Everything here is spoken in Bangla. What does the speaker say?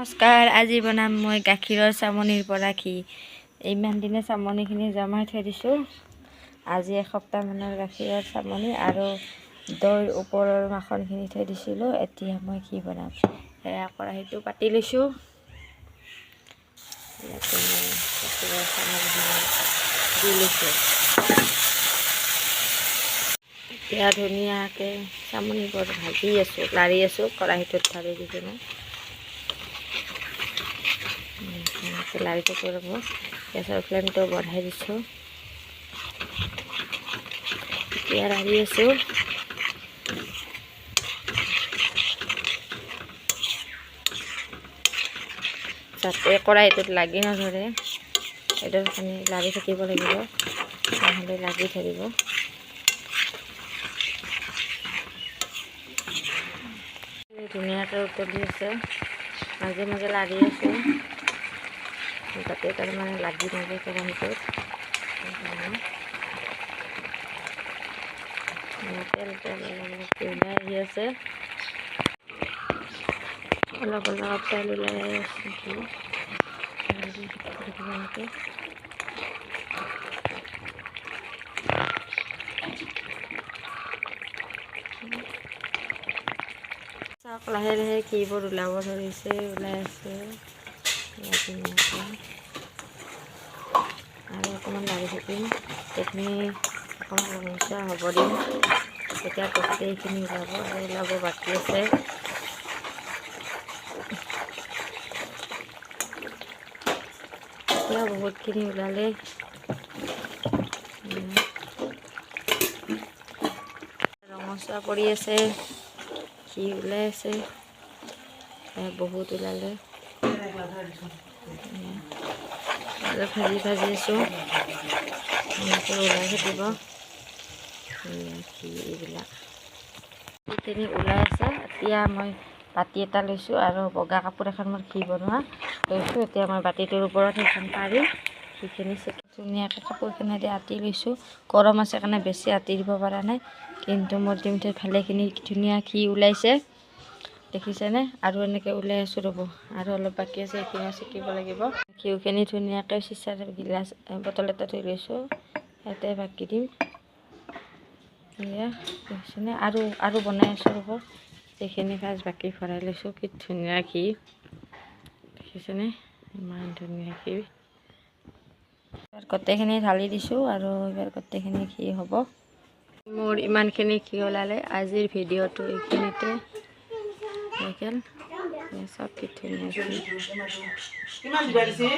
নমস্কাৰ আজি বনাম মই গাখীৰৰ চামনিৰ পৰা ঘি। ইমান দিনে চামনিখিনি জমাই থৈ দিছোঁ। আজি এসপ্তাহমানৰ গাখীৰৰ চামনি আৰু দৈৰ ওপৰৰ মাখনখিনি থৈ দিছিলোঁ। এতিয়া মই ঘি বনাম। সেয়া কৰাহীটো পাতি লৈছোঁ। এতিয়া ধুনীয়াকৈ চামনিবোৰ ভাজি আছোঁ লাৰি আছোঁ কৰাহীটোত ঢালি দিছোঁ মই। এনেকৈ লাৰি থাকিব লাগিব গেছৰ ফ্লেমটো বঢ়াই দিছোঁ লাৰি আছোঁ যাতে কৰাহীটোত লাগি নধৰে সেইটো খানি লাৰি থাকিব লাগিব, নহ'লে লাগি ধৰিব ধুনীয়াকৈ উতলি আছে। মাজে মাজে লাৰি আছোঁ। যাতে তাৰমানে লাগি নাযায় কেৰাহীটোত সেইকাৰণে তেল তেল অলপ ওলাই আহি আছে। অলপ অলপ তেল ওলাই আছে। এনেকৈ চাওক লাহে লাহে কিবোৰ ওলাব ধৰিছে, ওলাই আছে। আৰু অকণমান লাৰি থাকিম। এইখিনি অকণমান ৰঙচুৱা হ'ব দিম। তেতিয়া গোটেইখিনি ওলাব আৰু ওলাব বাকী আছে। এতিয়া বহুতখিনি ওলালে। ৰঙচুৱা পৰি আছে। ঘি ওলাই আছে? বহুত ওলালে। ভাজি ভাজি আছোঁ। ওলাই থাকিব ঘি এইবিলাক। ওলাই আছে। এতিয়া মই বাতি এটা লৈছোঁ আৰু বগা কাপোৰ এখন মোৰ ঘি বনোৱা। লৈছোঁ, এতিয়া মই বাতিটোৰ ওপৰত সেইখন পাৰি। সেইখিনি ধুনীয়াকৈ কাপোৰখনেদি আতি লৈছোঁ। গৰম আছে কাৰণে বেছি আতি দিব পৰা নাই। কিন্তু মোৰ দিওঁতে ভালেখিনি ধুনীয়া ঘি ওলাইছে। দেখিছেনে? আৰু এনেকৈ ওলাই আছোঁ ৰ'ব। আৰু অলপ বাকী আছে সেইখিনি চেকিব লাগিব। ঘিউখিনি ধুনীয়াকৈ চিচাৰ গিলাচ বটল এটা থৈ লৈছোঁ। ইয়াতে বাকি দিম। এয়া, দেখিছেনে? আৰু আৰু বনাই আছোঁ ৰ'ব। এইখিনি ফাৰ্ষ্ট বাকী ভৰাই লৈছোঁ, কি ধুনীয়া ঘি। দেখিছেনে? ইমান ধুনীয়া ঘি। এইবাৰ গোটেইখিনি ঢালি দিছোঁ আৰু এইবাৰ গোটেইখিনি ঘি হ'ব। মোৰ ইমানখিনি ঘি ওলালে, আজিৰ ভিডিঅ'টো এইখিনিতে। নেকেল চব কিঠিনি আছে কিমান দিবা দিছে